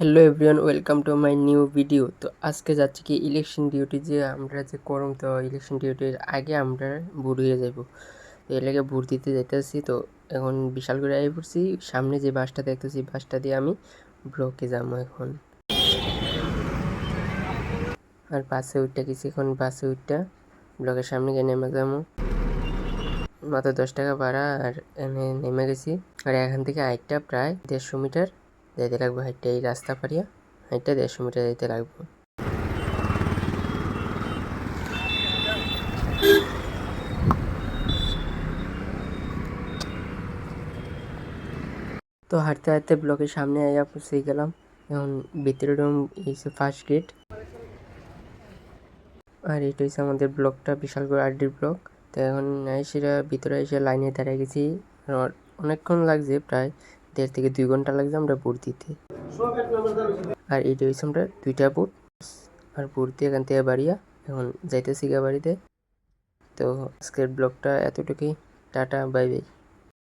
Hello everyone welcome to my new video তো আজকে যাচ্ছি কি ইলেকশন ডিউটি যে আমরা যে করম, তো ইলেকশন ডিউটির আগে আমরা ভোট হয়ে যাব তো লাগে ভোট দিতে যাইতেছি, তো এখন বিশাল করে আই পড়ছি। সামনে যে বাসটা দেখতেছি, বাসটা দিয়ে আমি ব্লকে যাব এখন। আর বাসে উঠটা গেছি এখন, বাসে উঠটা ব্লকের সামনে গিয়ে নেমে যাব। মাত্র দশ টাকা ভাড়া, আর নেমে গেছি। আর এখান থেকে হাইটটা প্রায় দেড়শো মিটার। যাইতে লাগবে হাইটটা এই রাস্তা পারিয়া হাইটটা দেড়শো মিটার যাইতে লাগবে তো হাঁটতে হাঁটতে ব্লকের সামনে আইয়া পৌঁছে গেলাম। এখন ভিতরে রুম, এই ফার্স্ট গেট আর এটা হচ্ছে আমাদের ব্লকটা, বিশাল করে আরডির ব্লক। তো এখন সেটা ভিতরে এসে লাইনে দাঁড়িয়ে গেছি। অনেকক্ষণ লাগছে প্রায়। দেড় থেকে দুই ঘণ্টা লাগছে আমরা বোর্ড দিতে। আর এই আমরা দুইটা বোর্ড আর বোর্ড দিয়ে এখান থেকে বাড়িয়া এখন যাইতেছি গা বাড়িতে। তো আজকের ব্লগটা এতটুকুই। Tata, bye bye.